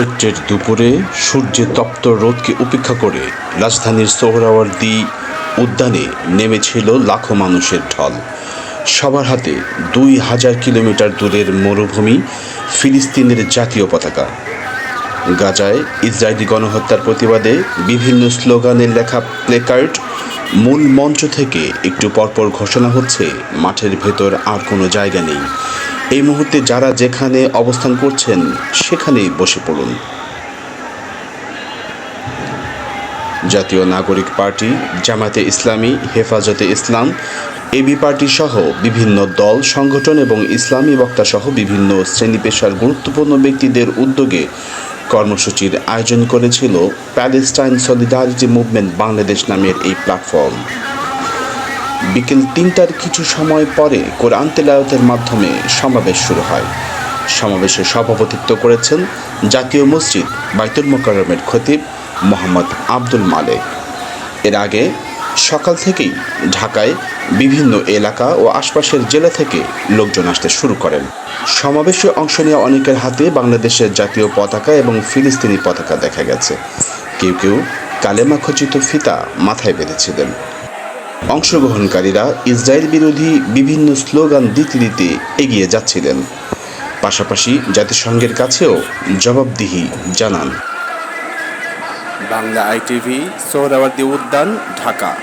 চৈত্রের দুপুরে সূর্যের তপ্ত রোদকে উপেক্ষা করে রাজধানীর সোহরাওয়ার্দী উদ্যানে নেমেছিল লাখো মানুষের ঢল। সবার হাতে দুই হাজার কিলোমিটার দূরের মরুভূমি, ফিলিস্তিনের জাতীয় পতাকা। গাজায় ইসরায়েলি গণহত্যার প্রতিবাদে বিভিন্ন স্লোগানের লেখা প্লেকার্ড, মূল মঞ্চ থেকে একটু পরপর ঘোষণা হচ্ছে, মাঠের ভেতর আর কোনো জায়গা নেই। এই মুহূর্তে যারা যেখানে অবস্থান করছেন, সেখানেই বসে পড়ুন। জাতীয় নাগরিক পার্টি জামাতে ইসলামী, হেফাজতে ইসলাম এবি পার্টি সহ বিভিন্ন দল, সংগঠন এবং ইসলামী বক্তা সহ বিভিন্ন শ্রেণি পেশার গুরুত্বপূর্ণ ব্যক্তিদের উদ্যোগে কর্মসূচির আয়োজন করেছিল প্যালেস্টাইন সলিডারিটি মুভমেন্ট বাংলাদেশ নামের এই প্ল্যাটফর্ম। বিকেল তিনটার কিছু সময় পরে কোরআন তেলাওয়াতের মাধ্যমে সমাবেশ শুরু হয়। সমাবেশে সভাপতিত্ব করেছেন জাতীয় মসজিদ, বাইতুল মোকাররমের খতিব মোহাম্মদ আব্দুল মালেক। এর আগে সকাল থেকেই ঢাকায় বিভিন্ন এলাকা ও আশপাশের জেলা থেকে লোকজন আসতে শুরু করেন। সমাবেশে অংশ নেওয়া অনেকের হাতে বাংলাদেশের জাতীয় পতাকা এবং ফিলিস্তিনি পতাকা দেখা গেছে। কেউ কেউ কালেমা খচিত ফিতা মাথায় বেঁধেছিলেন। অংশগ্রহণকারীরা ইসরায়েল বিরোধী বিভিন্ন স্লোগান দিতে দিতে এগিয়ে যাচ্ছিলেন। পাশাপাশি জাতিসংঘের কাছেও জবাবদিহি জানান। বাংলা আইটিভি সোহরাওয়ার্দী উদ্যান, ঢাকা।